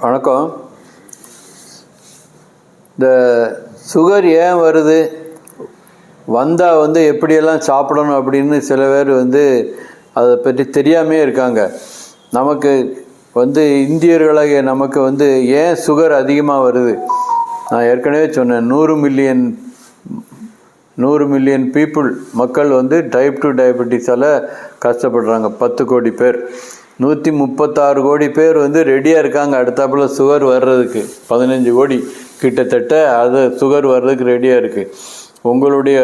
வணக்கம். இந்த சுகர் ஏன் வருது? வந்தால் வந்து எப்படியெல்லாம் சாப்பிடணும் அப்படின்னு சில பேர் வந்து அதை பற்றி தெரியாமே இருக்காங்க. நமக்கு வந்து இந்தியர்களாகிய நமக்கு வந்து ஏன் சுகர் அதிகமாக வருது? நான் ஏற்கனவே சொன்னேன் நூறு மில்லியன் நூறு மில்லியன் பீப்புள் மக்கள் வந்து டைப் டூ டயபெட்டிஸால் கஷ்டப்படுறாங்க. பத்து கோடி பேர். நூற்றி முப்பத்தாறு கோடி பேர் வந்து ரெடியாக இருக்காங்க. அடுத்தாப்புல சுகர் வர்றதுக்கு. பதினஞ்சு கோடி. கிட்டத்தட்ட அது சுகர் வர்றதுக்கு ரெடியாக இருக்குது உங்களுடைய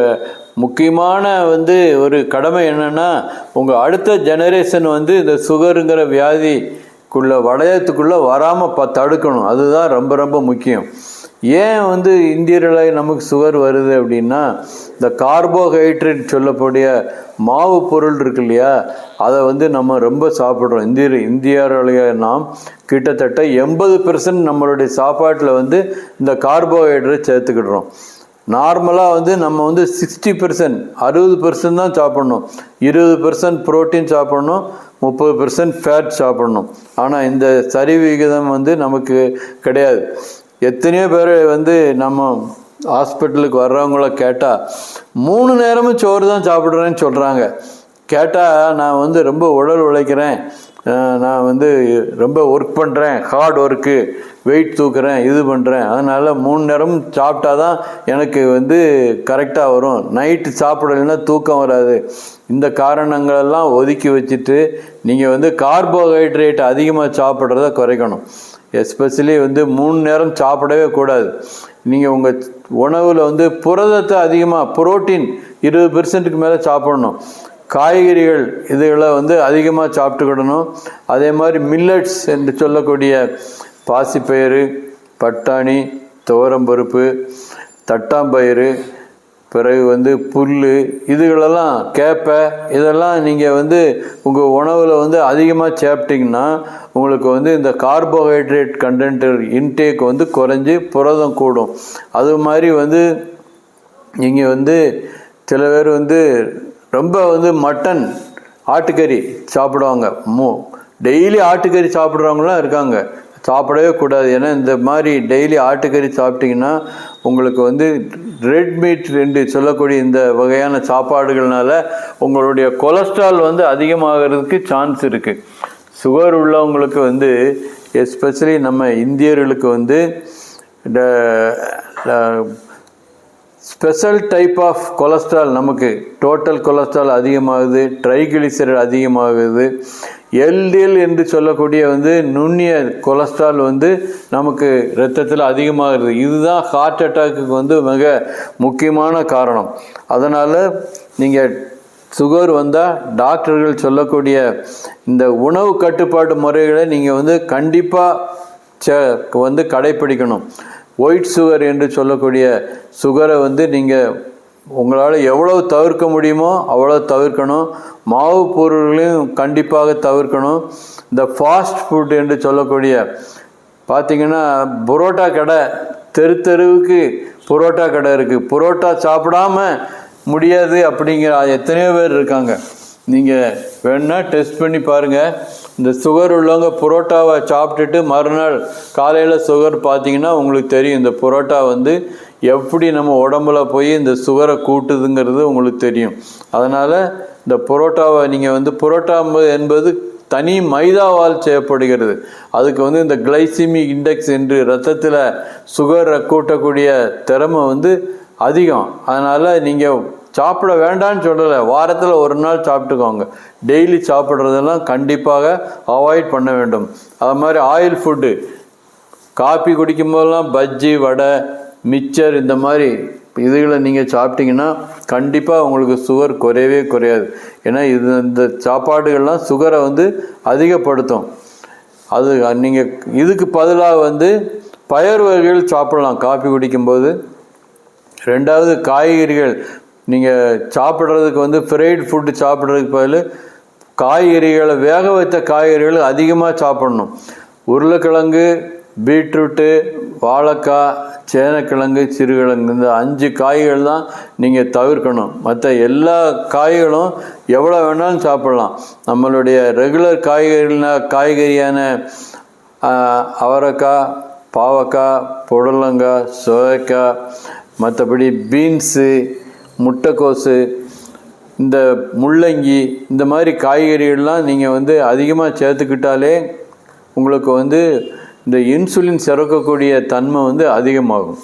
முக்கியமான வந்து ஒரு கடமை என்னென்னா உங்கள் அடுத்த ஜெனரேஷன் வந்து இந்த சுகருங்கிற வியாதிக்குள்ளே வளையத்துக்குள்ளே வராமல் ப தடுக்கணும். அதுதான் ரொம்ப ரொம்ப முக்கியம். ஏன் வந்து இந்தியர்களை நமக்கு சுகர் வருது அப்படின்னா இந்த கார்போஹைட்ரேட் சொல்லக்கூடிய மாவு பொருள் இருக்கு இல்லையா? அதை வந்து நம்ம ரொம்ப சாப்பிட்றோம். இந்தியர் இந்தியர்களைய நாம் கிட்டத்தட்ட எண்பது பெர்சன்ட் நம்மளுடைய சாப்பாட்டில் வந்து இந்த கார்போஹைட்ரேட் சேர்த்துக்கிடுறோம். நார்மலாக வந்து நம்ம வந்து சிக்ஸ்டி பெர்சன்ட் அறுபது பெர்சன்ட் தான் சாப்பிட்ணும். இருபது பெர்சன்ட் ப்ரோட்டீன் சாப்பிட்ணும் முப்பது பெர்சன்ட் ஃபேட் சாப்பிட்ணும். ஆனால் இந்த சரி விகிதம் வந்து நமக்கு கிடையாது. எத்தனையோ பேர் வந்து நம்ம ஹாஸ்பிட்டலுக்கு வர்றவங்கள கேட்டால் மூணு நேரமும் சோறு தான் சாப்பிட்றேன்னு சொல்கிறாங்க கேட்டால் நான் வந்து ரொம்ப உடல் உழைக்கிறேன். நான் வந்து ரொம்ப ஒர்க் பண்ணுறேன் ஹார்ட் ஒர்க்கு வெயிட் தூக்குறேன். இது பண்ணுறேன் அதனால் மூணு நேரமும் சாப்பிட்டா தான் எனக்கு வந்து கரெக்டாக வரும். நைட்டு சாப்பிடலைன்னா தூக்கம் வராது. இந்த காரணங்களெல்லாம் ஒதுக்கி வச்சுட்டு நீங்கள் வந்து கார்போஹைட்ரேட் அதிகமாக சாப்பிட்றத குறைக்கணும். எஸ்பெஷலி வந்து மூணு நேரம் சாப்பிடவே கூடாது. நீங்கள் உங்கள் உணவில் வந்து புரதத்தை அதிகமாக புரோட்டீன் இருபது பெர்சன்ட்டுக்கு மேலே சாப்பிடணும். காய்கறிகள் இதுகளை வந்து அதிகமாக சாப்பிட்டுக்கிடணும். அதே மாதிரி மில்லட்ஸ் என்று சொல்லக்கூடிய பாசிப்பயிறு பட்டாணி துவரம்பருப்பு தட்டாம்பயிறு பிறகு வந்து புல் இதுகளெல்லாம் கேப்பை இதெல்லாம் நீங்கள் வந்து உங்கள் உணவில் வந்து அதிகமாக சாப்பிட்டிங்கன்னா உங்களுக்கு வந்து இந்த கார்போஹைட்ரேட் கண்டென்ட் இன்டேக் வந்து குறைஞ்சி புரதம் கூடும். அது மாதிரி வந்து நீங்கள் வந்து சில பேர் வந்து ரொம்ப வந்து மட்டன் ஆட்டுக்கறி சாப்பிடுவாங்க. மூ டெய்லி ஆட்டுக்கறி சாப்பிட்றவங்களாம் இருக்காங்க. சாப்பிடவே கூடாது. ஏன்னா இந்த மாதிரி டெய்லி ஆட்டுக்கறி சாப்பிட்டிங்கன்னா உங்களுக்கு வந்து ரெட் மீட் என்று சொல்லக்கூடிய இந்த வகையான சாப்பாடுகள்னால உங்களுடைய கொலஸ்ட்ரால் வந்து அதிகமாகிறதுக்கு சான்ஸ் இருக்குது சுகர் உள்ளவங்களுக்கு வந்து எஸ்பெஷலி நம்ம இந்தியர்களுக்கு வந்து ஸ்பெஷல் டைப் ஆஃப் கொலஸ்ட்ரால் நமக்கு டோட்டல் கொலஸ்ட்ரால் அதிகமாகுது ட்ரைகிளிசரைட் அதிகமாகுது. எல்டிஎல் என்று சொல்லக்கூடிய வந்து நுண்ணிய கொலஸ்ட்ரால் வந்து நமக்கு இரத்தத்தில் அதிகமாகுது. இதுதான் ஹார்ட் அட்டாக்குக்கு வந்து மிக முக்கியமான காரணம். அதனால் நீங்கள் சுகர் வந்தால் டாக்டர்கள் சொல்லக்கூடிய இந்த உணவு கட்டுப்பாட்டு முறைகளை நீங்கள் வந்து கண்டிப்பாக ச வந்து கடைப்பிடிக்கணும். ஒயிட் சுகர் என்று சொல்லக்கூடிய சுகரை வந்து நீங்கள் உங்களால் எவ்வளவு தவிர்க்க முடியுமோ அவ்வளோ தவிர்க்கணும். மாவு பொருள்களையும் கண்டிப்பாக தவிர்க்கணும். இந்த ஃபாஸ்ட் ஃபுட் என்று சொல்லக்கூடிய பார்த்தீங்கன்னா புரோட்டா கடை தெரு தெருவுக்கு புரோட்டா கடை இருக்குது புரோட்டா சாப்பிடாம முடியாது அப்படிங்கிற எத்தனையோ பேர் இருக்காங்க. நீங்கள் வேணால் டெஸ்ட் பண்ணி பாருங்கள் இந்த சுகர் உள்ளவங்க புரோட்டாவை சாப்பிட்டுட்டு மறுநாள் காலையில் சுகர் பார்த்தீங்கன்னா உங்களுக்கு தெரியும். இந்த புரோட்டா வந்து எப்படி நம்ம உடம்புல போய் இந்த சுகரை கூட்டுதுங்கிறது உங்களுக்கு தெரியும். அதனால் இந்த புரோட்டாவை நீங்கள் வந்து புரோட்டா என்பது தனி மைதாவால் செய்யப்படுகிறது. அதுக்கு வந்து இந்த கிளைசிமி இண்டெக்ஸ் என்று ரத்தத்தில் சுகரை கூட்டக்கூடிய திறமை வந்து அதிகம். அதனால் நீங்கள் சாப்பிட வேண்டாம்னு சொல்லலை. வாரத்தில் ஒரு நாள் சாப்பிட்டுக்கோங்க. டெய்லி சாப்பிட்றதெல்லாம் கண்டிப்பாக அவாய்ட் பண்ண வேண்டும். அது மாதிரி ஆயில் ஃபுட்டு காப்பி குடிக்கும்போதெல்லாம் பஜ்ஜி வடை மிச்சர் இந்த மாதிரி இதுகளை நீங்கள் சாப்பிட்டீங்கன்னா கண்டிப்பாக உங்களுக்கு சுகர் குறையவே குறையாது. ஏன்னா இது இந்த சாப்பாடுகள்லாம் சுகரை வந்து அதிகப்படுத்தும். அது நீங்கள் இதுக்கு பதிலாக வந்து பயறு வகைகள் சாப்பிடலாம். காப்பி குடிக்கும்போது. ரெண்டாவது காய்கறிகள். நீங்கள் சாப்பிட்றதுக்கு வந்து ஃப்ரைட் ஃபுட்டு சாப்பிட்றதுக்கு பதில் காய்கறிகளை வேக வைத்த காய்கறிகளை அதிகமாக சாப்பிடணும். உருளைக்கிழங்கு பீட்ரூட்டு வாழைக்காய் சேனக்கிழங்கு சிறுகிழங்கு இந்த அஞ்சு காய்கள் தான் நீங்கள் தவிர்க்கணும். மற்ற எல்லா காய்களும் எவ்வளோ வேணாலும் சாப்பிட்லாம். நம்மளுடைய ரெகுலர் காய்கறினா காய்கறியான அவரைக்காய் பாவக்காய் புடலங்காய் சுரைக்காய் மற்றபடி பீன்ஸு முட்டைக்கோசு இந்த முள்ளங்கி இந்த மாதிரி காய்கறிகள்லாம் நீங்கள் வந்து அதிகமாக சேர்த்துக்கிட்டாலே உங்களுக்கு வந்து இந்த இன்சுலின் சிறக்கக்கூடிய தன்மை வந்து அதிகமாகும்.